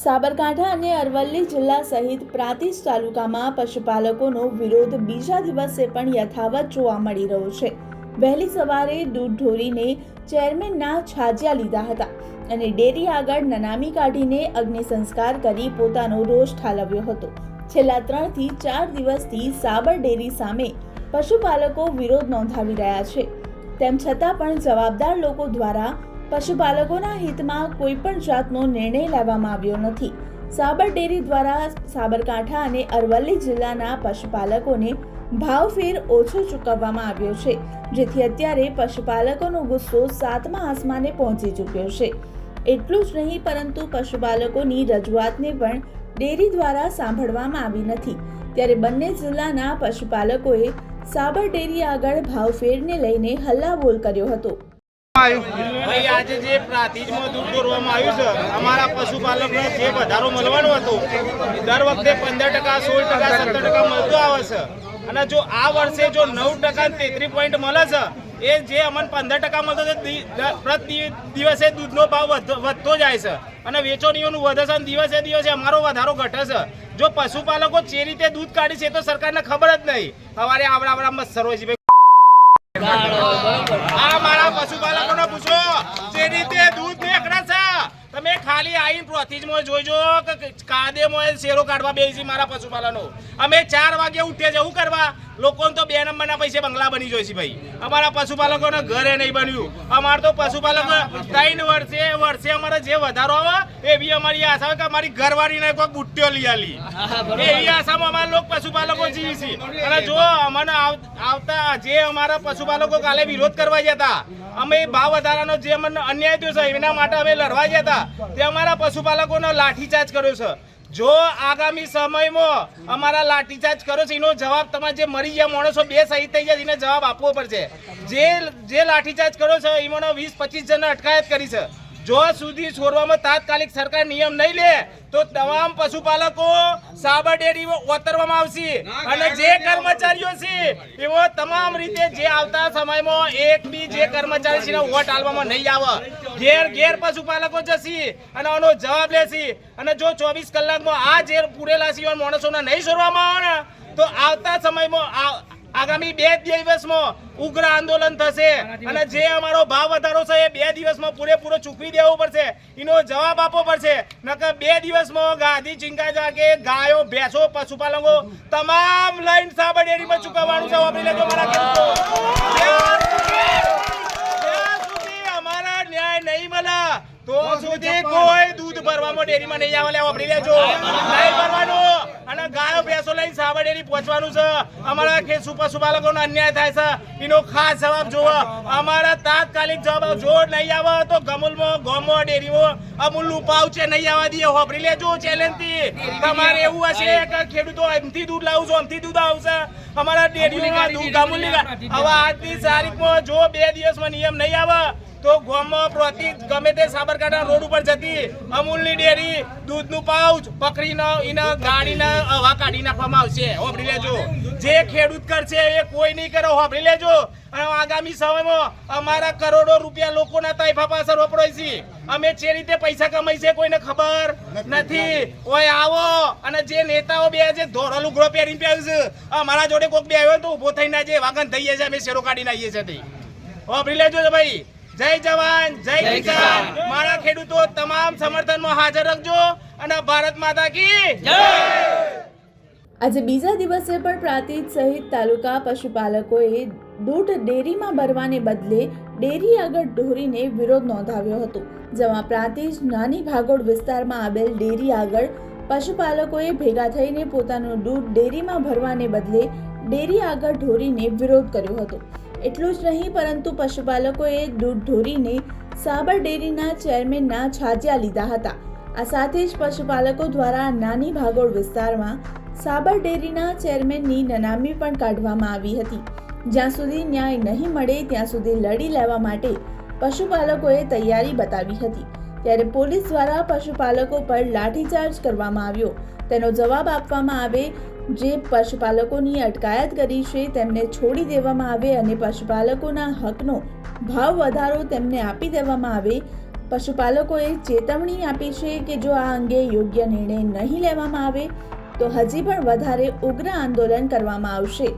સાબરકાંઠા અને અરવલ્લી જિલ્લા સહિત પ્રાંતિજ તાલુકામાં પશુપાલકોનો વિરોધ બીજા દિવસે પણ યથાવત જોવા મળી રહ્યો છે. વહેલી સવારે દૂધ ઢોરીને ચેરમેનના છાજિયા લીધા હતા અને ડેરી આગળ નનામી કાઢીને અગ્નિ સંસ્કાર કરી પોતાનો રોષ ઠાલવ્યો હતો. છેલ્લા ત્રણથી ચાર દિવસથી સાબર ડેરી સામે પશુપાલકો વિરોધ નોંધાવી રહ્યા છે. તેમ છતાં પણ જવાબદાર લોકો દ્વારા પશુપાલકોના હિતમાં કોઈ પણ જાતનો નિર્ણય લેવામાં આવ્યો નથી. સાબર ડેરી દ્વારા સાબરકાંઠા અને અરવલ્લી જિલ્લાના પશુપાલકોને ભાવફેર ઓછો ચૂકવવામાં આવ્યો છે, જેથી અત્યારે પશુપાલકોનો ગુસ્સો સાતમા આસમાને પહોંચી ચૂક્યો છે. એટલું જ નહીં, પરંતુ પશુપાલકોની રજૂઆતને પણ ડેરી દ્વારા સાંભળવામાં આવી નથી. ત્યારે બંને જિલ્લાના પશુપાલકોએ સાબર ડેરી આગળ ભાવફેરને લઈને હલ્લાબોલ કર્યો હતો. ભાઈ દૂધ દોરવામાં અમારા પશુપાલકને જે વધારો મળવાનો હતો, દર વખતે પંદર સત્તર નવ ટકા તેત્રીસ પોઈન્ટ મળે છે, એ જે અમને પંદર ટકા મળતો છે દિવસે દૂધનો ભાવ વધ- વધતો જાય છે. અને વેચોણીઓનું વધે છે દિવસે દિવસે અમારો વધારો ઘટે છે. જો પશુપાલકો જે રીતે દૂધ કાઢી છે તો સરકારને ખબર જ નહીં. સવારે આવડા આવડા મસ્સરો છે આ મારા પશુપાલકોને પૂછો, જે રીતે દૂધ નીકળે છે, તમે ખાલી આવીને પ્રોથીજમાં જોઈજો કે કાદેમાં શેરો કાઢવા બેસી મારા પશુપાલનો. અમે ચાર વાગે ઉઠે જવું કરવા. લોકોને તો બે નંબરના પૈસે બંગલા બની જોઈશે ભાઈ. અમારા પશુપાલકોને ઘરે નહીં બન્યું. અમારે તો પશુપાલકો ત્રણ વર્ષે વર્ષે અમારે જે વધારો આવે એવી અમારી આશા હોય કે અમારી ઘરવાળીને કોઈ બુટ્ટીઓ લઈ આલી. એવી આશામાં અમારા લોકો પશુપાલકો જીવી છે. અને જો અમને આવતા જે અમારા પશુપાલકો કાલે વિરોધ કરવા જતા અમે ભાવ વધારાનો જે અમને અન્યાય થયો છે એના માટે અમે લડવા જતા તે અમારા પશુપાલકોનો લાઠીચાર્જ કર્યો છે. જો આગામી સમયમાં અમારા લાઠીચાર્જ કરો છો, એનો જવાબ તમારે જે મરી ગયા માણસો, બે શહીદ થઈ ગયા, એને જવાબ આપવો પડશે. જે જે લાઠીચાર્જ કરો છો એમાં વીસ પચીસ જણને અટકાયત કરી છે. જો સુધી છોડવામાં તાત્કાલિક સરકાર નિયમ નહીં લે તો તમામ પશુપાલકો સાબર ડેરી ઓતરવામાં આવશે. અને જે કર્મચારીઓ છે એવો તમામ રીતે જે આવતા સમયમાં એક બી જે કર્મચારી છે વોટ આલવામાં નહીં આવે. ઘેર ઘેર પશુપાલકો જશે અને આનો જવાબ લેશે. અને જો ચોવીસ કલાકમાં આ ઝેર પૂરેલા છે માણસોને નહીં છોડવામાં આવે ને તો આવતા સમયમાં આ- આગામી બે દિવસમાં ઉગ્ર આંદોલન થશે. અને જે અમારો ભાવ વધારો છે એ બે દિવસમાં પૂરેપૂરો ચૂકવી દેવો પડશે. એનો જવાબ આપવો પડશે. નકર બે દિવસમાં ગાંધી ચિંકા જાગે ગાયો ભેંસો પશુપાલકો તમામ લાઈન સાબર ડેરીમાં ચૂકવવાનું છે વાપરી લેજો મારા ખેડૂતો. અમારા ન્યાય નહીં મળે તો સુધી કોઈ દૂધ ભરવામાં ડેરીમાં નહીં આવે વાપરી લેજો. નહીં ભરવાનું. અને ગાયો ભેંસો લઈને સાબર ડેરી પહોંચવાનું છે. અમારા ખેસુ નો અન્યાય થાય છે. એનો ખાસ જવાબ જોવો અમારા તાત્કાલિક જવાબ જો નહીં આવે તો ગમુલમાં ગોમો ડેરીઓ અમૂલનું પાઉચે નહીં આવવા દઈએ. વાપરી લેજો ચેલેન્જથી. તમારે એવું હશે કે ખેડૂતો એમથી દૂધ લાવું છું આમથી દૂધ આવશે. અમારા ડેરીઓમાં દૂધ ગમુલની હવે આજની તારીખમાં જો બે દિવસમાં નિયમ નહીં આવે તો ગામમાં પ્રતિ ગમે તે સાબરકાંઠા રોડ ઉપર જતી અમૂલની ડેરી દૂધનું પાઉચ પકડીને એના ગાડીને હવા કાઢી નાખવામાં આવશે. હોભરી લેજો. જે ખેડૂત કરશે એ કોઈ નહીં કરે હોભરી લેજો. અને આગામી સમયમાં અમારા કરોડો રૂપિયા લોકોના તાઇફા પાસે વપરાય છે. અમે જે રીતે પૈસા કમાઈ છે કોઈને ખબર નથી ઓય આવો. અને જે નેતાઓ બે જે ધોળો લુગડો પહેરીને પહેર્યું છે અમારા જોડે કોઈક બે આવ્યો તો ઊભો થઈને જે વાગન થઈ જાય છે અમે શેરો કાઢીને આવીએ છીએ તે. વાપરી લેજો છે ભાઈ. જય જવાન જય કિસાન. મારા ખેડૂતો તમામ સમર્થનમાં હાજર રાખજો. અને ભારત માતા કી આજે બીજા દિવસે પણ પ્રાંતિજ સહિત તાલુકા પશુપાલકોએ દૂધ ડેરીમાં ભરવાને બદલે ડેરી આગળ ઢોરીને વિરોધ નોંધાવ્યો હતો, જેમાં પ્રાંતિજ નાની ભાગોળ વિસ્તારમાં આવેલ ડેરી આગળ પશુપાલકોએ ભેગા થઈને પોતાનું દૂધ ડેરીમાં ભરવાને બદલે ડેરી આગળ ઢોરીને વિરોધ કર્યો હતો. એટલું જ નહીં, પરંતુ પશુપાલકોએ દૂધ ઢોરીને સાબર ડેરીના ચેરમેનના છાજ્યા લીધા હતા. આ સાથે જ પશુપાલકો દ્વારા નાની ભાગોળ વિસ્તારમાં સાબર ડેરીના ચેરમેનની નનામી પણ કાઢવામાં આવી હતી. જ્યાં સુધી ન્યાય નહીં મળે, ત્યાં સુધી લડી લેવા માટે પશુપાલકોએ તૈયારી બતાવી હતી. ત્યારે પોલીસ દ્વારા પશુપાલકો પર લાઠીચાર્જ કરવામાં આવ્યો. તેનો જવાબ આપવામાં આવે, જે પશુપાલકોની અટકાયત કરી છે, તેમને છોડી દેવામાં આવે અને પશુપાલકોના હકનો ભાવ વધારો તેમને આપી દેવામાં આવે. પશુપાલકોએ ચેતવણી આપી છે કે જો આ અંગે યોગ્ય નિર્ણય નહીં લેવામાં આવે તો હજી પણ વધારે ઉગ્ર આંદોલન કરવામાં આવશે.